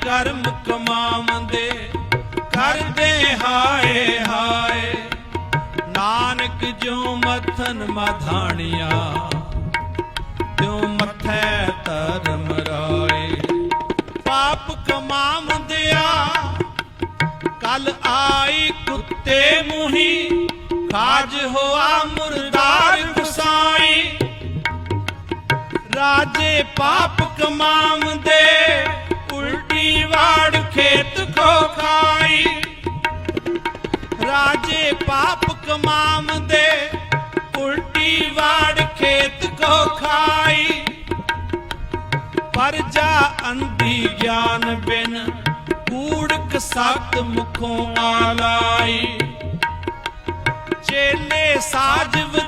ਕਰਮ ਕਮਾਵੰਦੇ, ਕਰਦੇ ਹਾਏ ਹਾਏ। ਨਾਨਕ ਜੋ ਮਥਨ ਮਧਾਣੀਆਂ, ਤਿਉ ਮਥੈ ਧਰਮ ਰਾਏ। ਪਾਪ ਕਮਾਵੰਦਿਆ, ਕਲ ਆਈ ਕੁੱਤੇ ਮੁਹੀ, ਕਾਜ ਹੋਆ ਮੁਰਦਾਰ ਗੁਸਾਈ। ਰਾਜੇ ਪਾਪ ਕਮਾਵੰਦੇ ਰਾਜੇ ਪਾਪ ਕਮਾਵੰਦੇ ਉਲਟੀ ਵਾੜ ਖੇਤ ਕੋ ਖਾਈ। ਪਰਜਾ ਅੰਧੀ ਗਿਆਨ ਬਿਨ ਕੂੜਕ ਸਤ ਮੁਖੋਂ ਆਲਾਈ ਚੇਲੇ ਸਾਜਵ